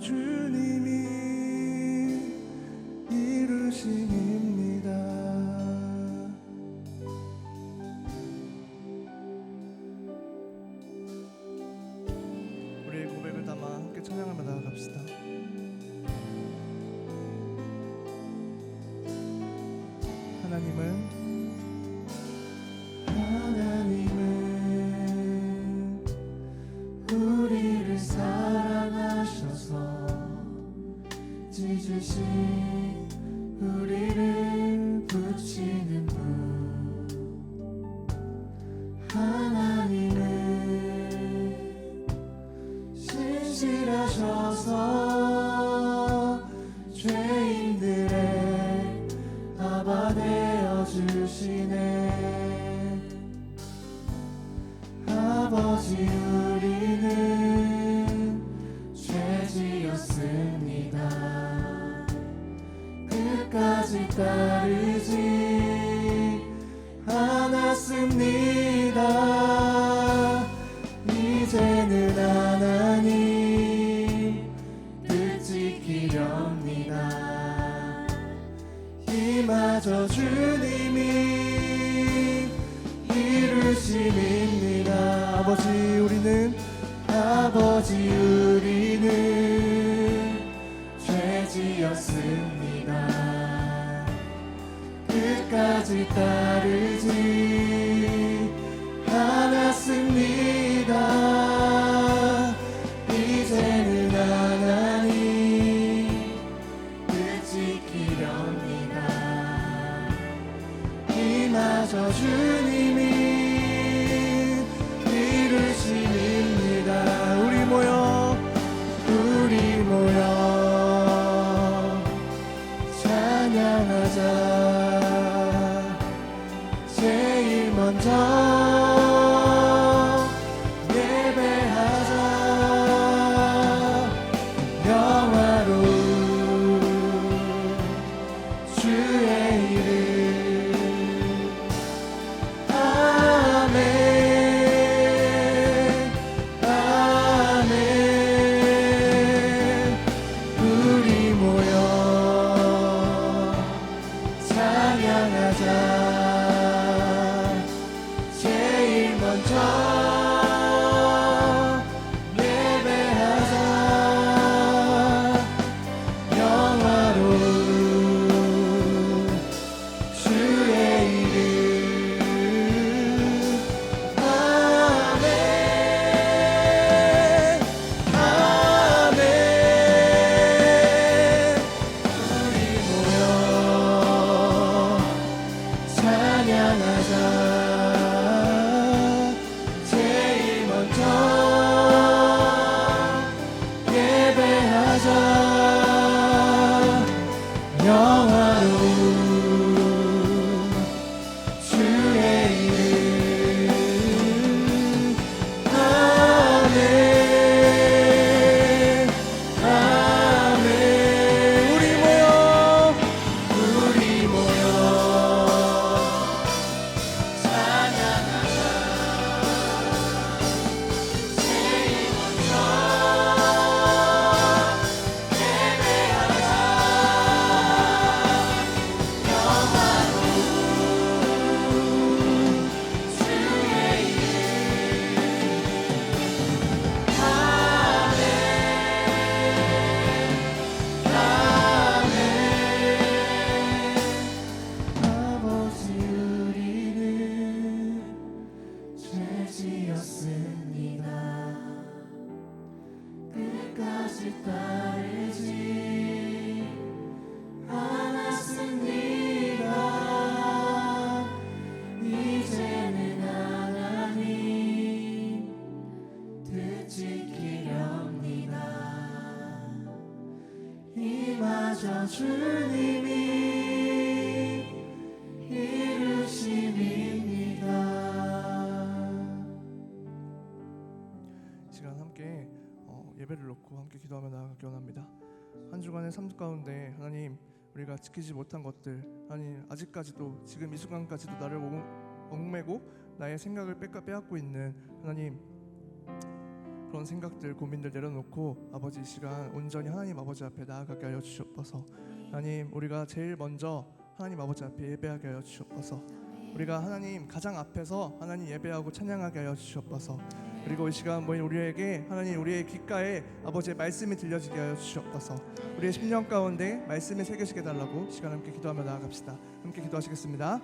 주님이 기도하며 나아가기 원합니다. 한 주간의 삶 가운데 하나님 우리가 지키지 못한 것들 하나님 아직까지도 지금 이 순간까지도 나를 옥- 얽매고 나의 생각을 빼앗고 있는 하나님 그런 생각들 고민들 내려놓고 아버지 이 시간 온전히 하나님 아버지 앞에 나아가게 하여 주시옵소서. 하나님 우리가 제일 먼저 하나님 아버지 앞에 예배하게 하여 주시옵소서. 우리가 하나님 가장 앞에서 하나님 예배하고 찬양하게 하여 주시옵소서 그리고 이 시간 모인 우리에게 하나님 우리의 귓가에 아버지의 말씀이 들려지게 하여 주시옵소서. 우리의 심령 가운데 말씀이 새겨지게 달라고 시간 함께 기도하며 나아갑시다. 함께 기도하시겠습니다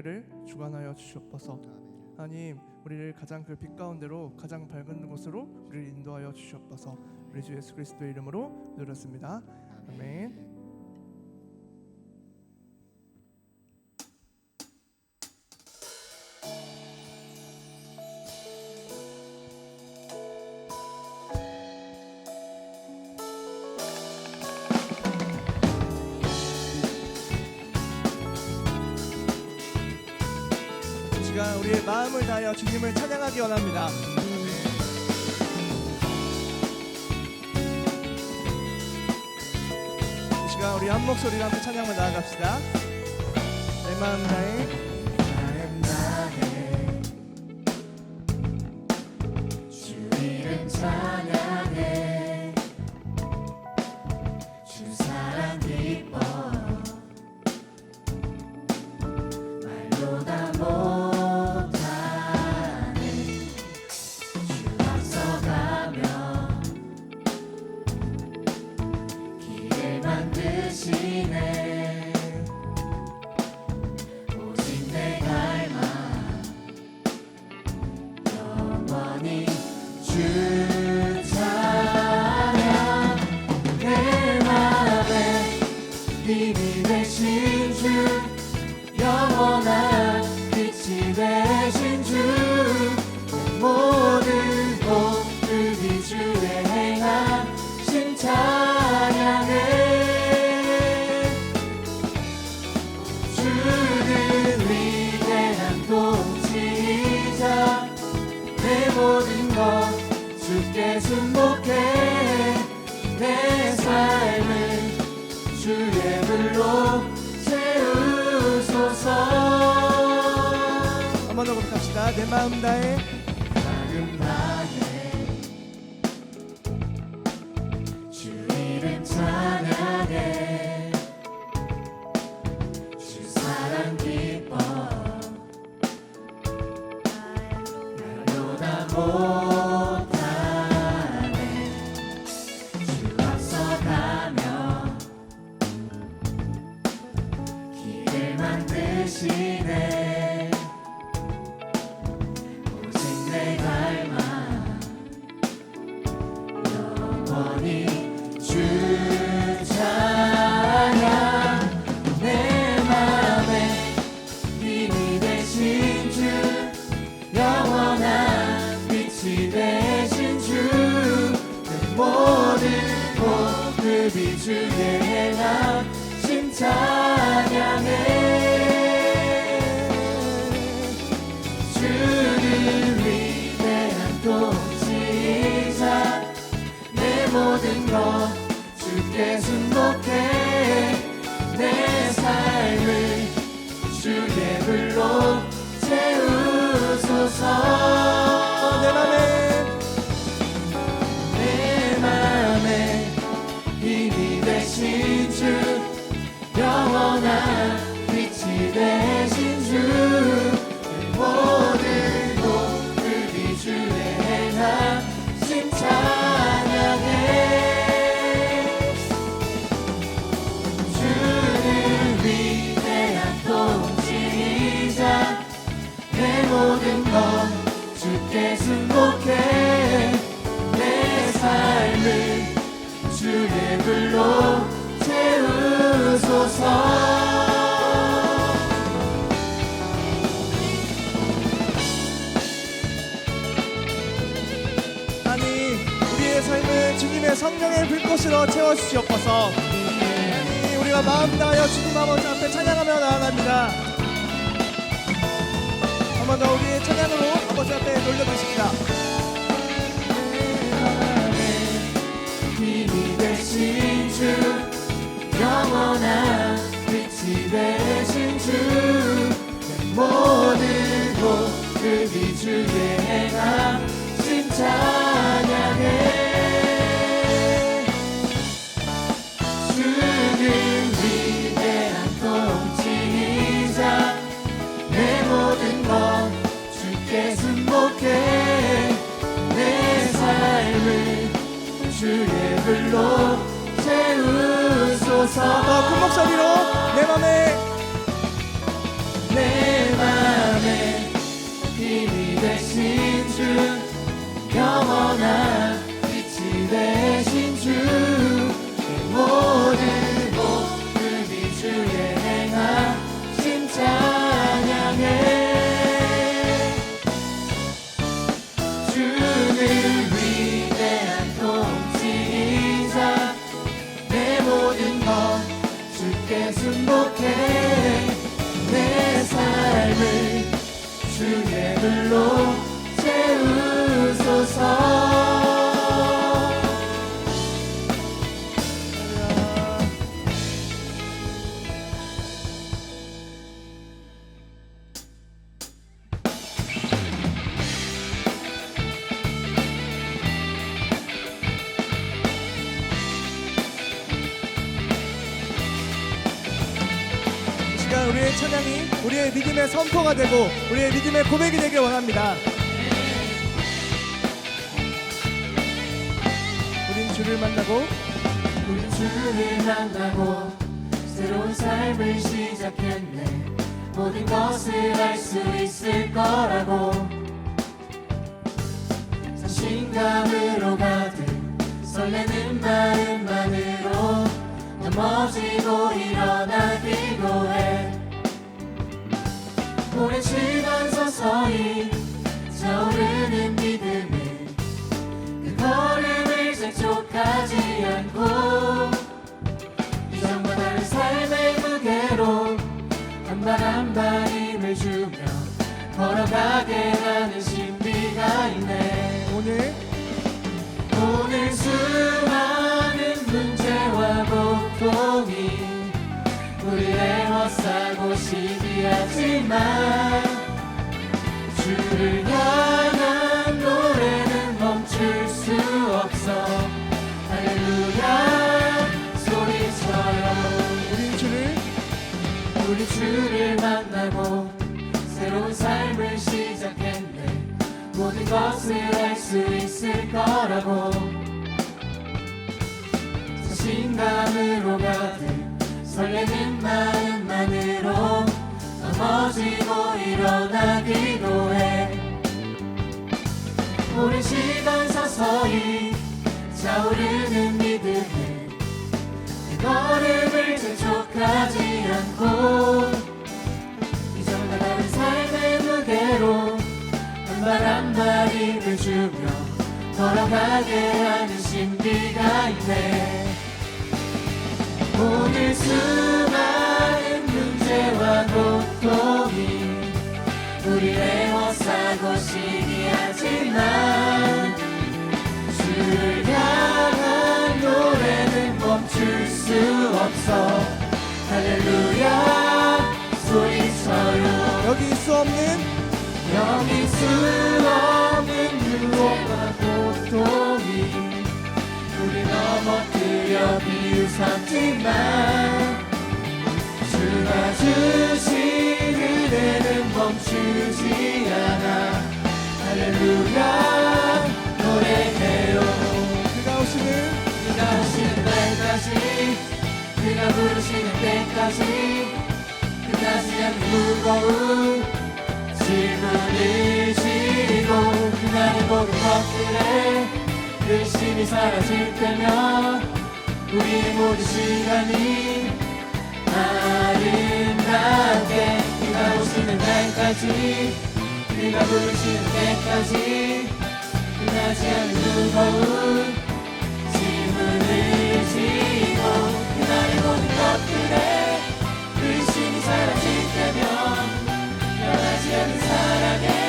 예배를 주관하여 주시옵소서. 하나님 우리를 가장 그 빛 가운데로 가장 밝은 곳으로 우리를 인도하여 주시옵소서. 우리 주 예수 그리스도의 이름으로 드렸습니다. 아멘 찬양을 나아갑시다. 내 마음 다해 찬양 내 마음 다해. 마음 다해 주 이름 찬양해. 주 사랑 기뻐. 말로 다 못하네. 주 앞서가며 길을 만드시네 주의 주님의 성령의 불꽃으로 채워주시옵소서. 아니 우리가 마음 다하여 주님 아버지 앞에 찬양하며 나아갑니다. 한 번 더 우리의 찬양으로 아버지 앞에 놀려드십니다. 힘이 되신 주 영원한 빛이 되신 주내 모든 곳그 주의 행하심 찬양해 삶을 주의 불로 채우소서. 더큰 목소리로 내 맘에. 내 맘에 힘이 되신 주 영원한 찬양이 우리의 믿음의 선포가 되고 우리의 믿음의 고백이 되길 원합니다. 우린 주를 만나고 우리 주를 만나고 새로운 삶을 시작했네. 모든 것을 알 수 있을 거라고. 자신감으로 가득 설레는 마음만으로 넘어지고 일어나기도 해 하지만 주를 향한 노래는 멈출 수 없어. 할렐루야 소리쳐요. 우린 주를 우리 주를 만나고 새로운 삶을 시작했네. 모든 것을 알 수 있을 거라고. 자신감으로 가득 설레는 마음만으로 넘어지고 일어나 기도 해. 오랜 시간 서서히 차오르는 믿음을 그 걸음을 재촉하지 않고 이전과 다른 삶의 무게로 한발 한발 힘을 주며 걸어가게 하는 신비가 있네. 오늘 수많은 문제와 고통이 우리를 헛사고 시기하지만 주를 향한 노 없어. 할렐루야. 소리쳐요 여기 수 없는 여길 수 없는 유혹과 고통이 우리 넘어뜨려 비웃었지만 주신 은혜는 멈추지 않아. 할렐루야 노래해요. 그가 오시는 그가 오시는 날까지 그가 부르시는 때까지 끝나지 않는 무거운 짐을 지고 그날의 모든 것들에 의심이 사라질 때면 우리의 모든 시간이 아름답게 그가 오시는 날까지 그가 부르시는 때까지 끝나지 않는 무거운 짐을 지고 그날의 모든 것들에 의심이 사라질 때면 변하지 않는 사랑의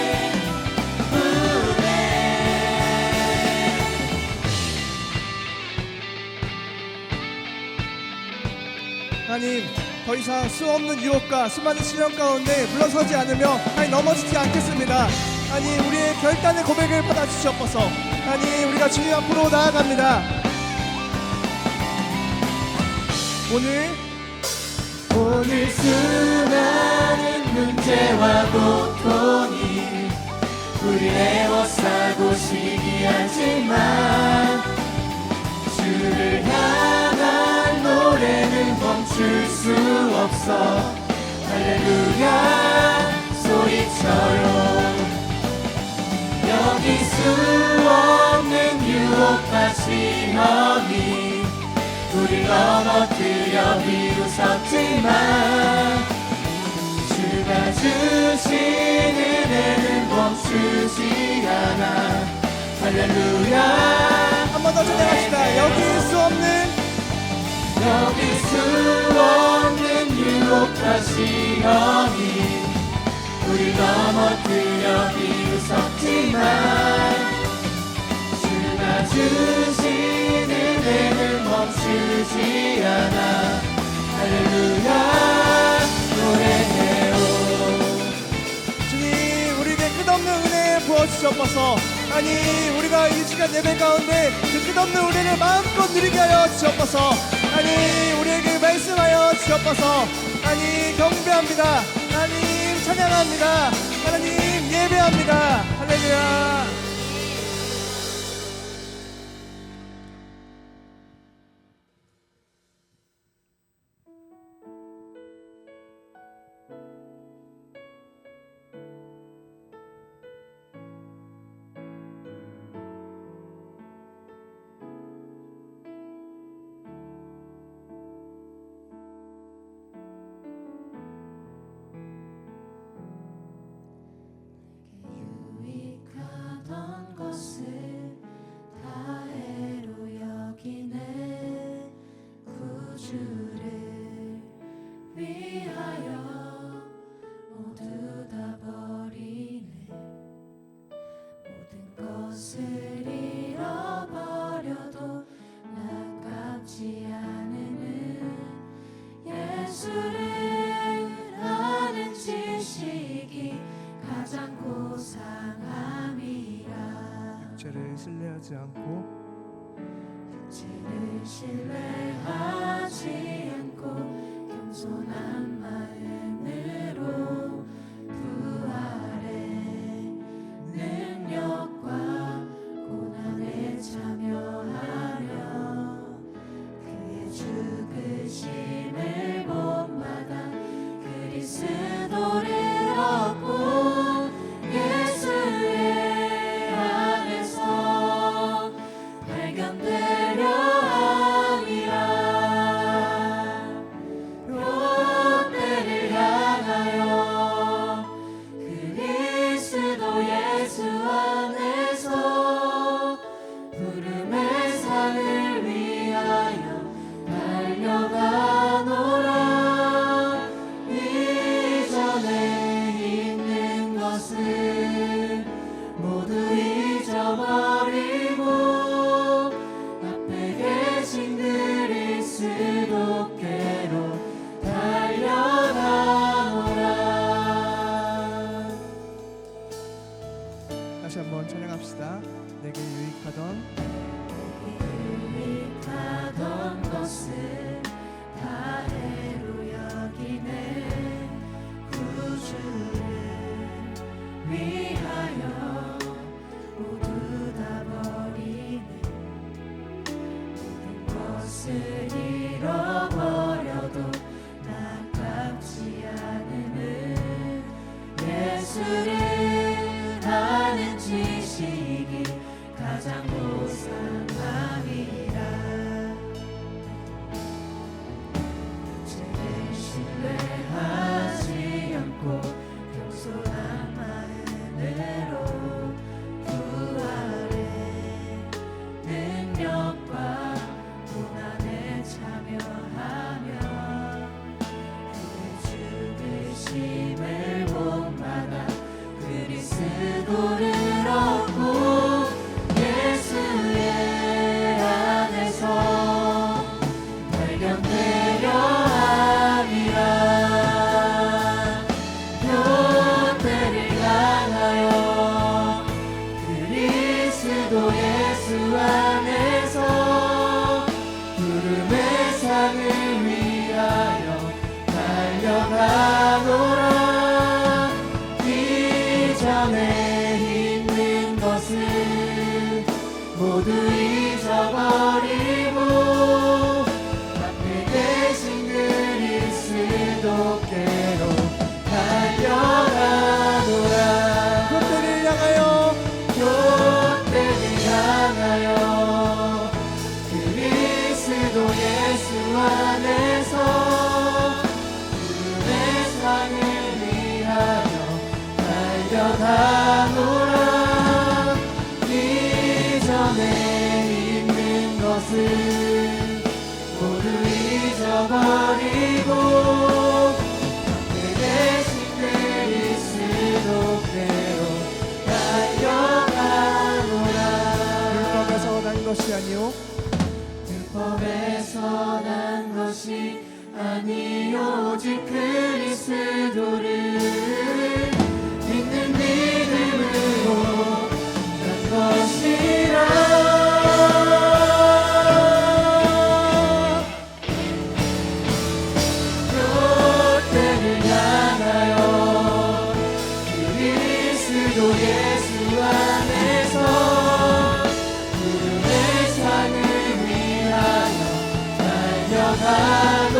하나님 더 이상 수 없는 유혹과 수많은 시련 가운데 물러서지 않으며 하나님 넘어지지 않겠습니다. 하나님 우리의 결단의 고백을 받아주시옵소서. 하나님 우리가 주님 앞으로 나아갑니다. 오늘 오늘 수많은 문제와 고통이 우리를 애워싸고 시기하지만 주를 향한 노래는 멈출 수 없어. 할렐루야 소리쳐요 여기 수 없는 유혹과 시험이 우리 넘어뜨려 비웃었지만. 주가 주신 은혜는 멈추지 않아. 할렐루야. 한 번 더 찬양합시다. 여기 수 없는 여기 수 없는 유혹과 시험이 우리 넘어뜨려 비웃었지만 주가 주신 은혜는 멈추지 않아. 할렐루야 노래해요. 주님 우리에게 끝없는 은혜 부어주시옵소서. 아니 우리가 이 시간 예배 가운데 그 끝없는 은혜를 마음껏 누리게 하여 주옵소서 아니 우리에게 말씀하여 주옵소서. 아니 경배합니다. 하나님 찬양합니다. 하나님 예배합니다. 할렐루야 않고 죄를 신뢰하지 않고 겸손한 마음으로 부활 to the 모두 잊어버리고 그 대신 그리스도 대로 달려가노라. 율법에서 난 것이 아니요 율법에서 난 것이 아니오. 오직 그리스도 Pai.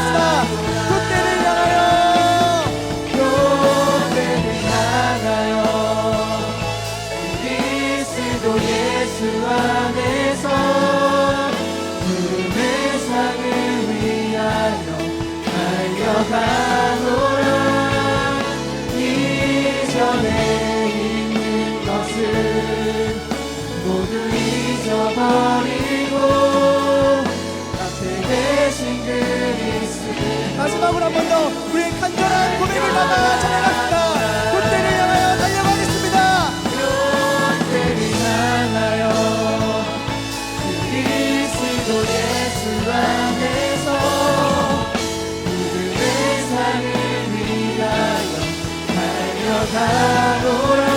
した。 마지막으로 한 번 더 우리의 간절한 고백을 받아 전해갑시다. 그때를 향하여 달려가겠습니다. 그때를 향하여 그리스도 예수 안에 가로라.